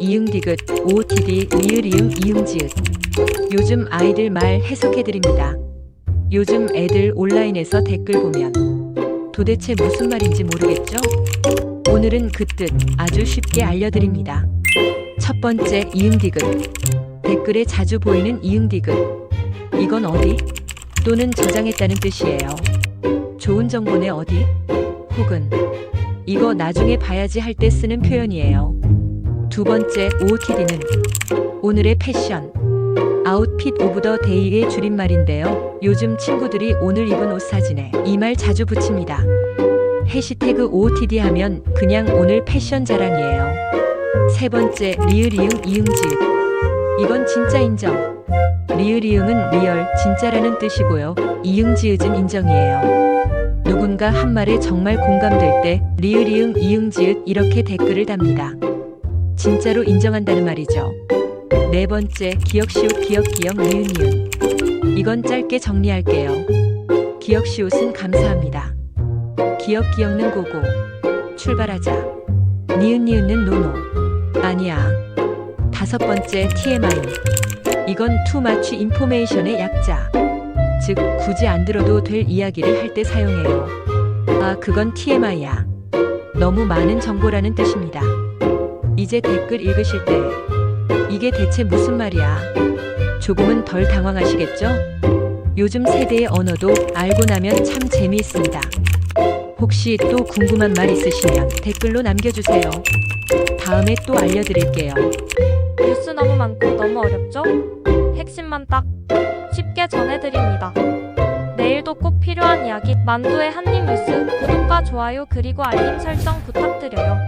이응디귿, OOTD, 리을이응, 이응지읒. 요즘 아이들 말 해석해드립니다. 요즘 애들 온라인에서 댓글 보면 도대체 무슨 말인지 모르겠죠? 오늘은 그 뜻 아주 쉽게 알려드립니다. 첫 번째 이응디귿. 댓글에 자주 보이는 이응디귿. 이건 어디? 또는 저장했다는 뜻이에요. 좋은 정보네 어디? 혹은 이거 나중에 봐야지 할 때 쓰는 표현이에요. 두 번째 OOTD는 오늘의 패션. 아웃핏 오브 더 데이의 줄임말인데요. 요즘 친구들이 오늘 입은 옷 사진에 이 말 자주 붙입니다. 해시태그 OOTD 하면 그냥 오늘 패션 자랑이에요. 세 번째 리을 이응 이응지읒. 이건 진짜 인정. 리을 이응은 리얼 진짜라는 뜻이고요. 이응 지읒은 인정이에요. 누군가 한 말에 정말 공감될 때 리을 이응 이응 지읒 이렇게 댓글을 답니다. 진짜로 인정한다는 말이죠. 네 번째 기억시옷 기억기억 니은니은 이건 짧게 정리할게요. 기억시옷은 감사합니다. 기억기억는 고고 출발하자 니은니은은 노노 아니야 다섯 번째 TMI 이건 too much information의 약자 즉 굳이 안 들어도 될 이야기를 할 때 사용해요. 아 그건 TMI야. 너무 많은 정보라는 뜻입니다. 이제 댓글 읽으실 때 이게 대체 무슨 말이야? 조금은 덜 당황하시겠죠? 요즘 세대의 언어도 알고 나면 참 재미있습니다. 혹시 또 궁금한 말 있으시면 댓글로 남겨주세요. 다음에 또 알려드릴게요. 뉴스 너무 많고 너무 어렵죠? 핵심만 딱 쉽게 전해드립니다. 내일도 꼭 필요한 이야기 만두의 한입 뉴스 구독과 좋아요 그리고 알림 설정 부탁드려요.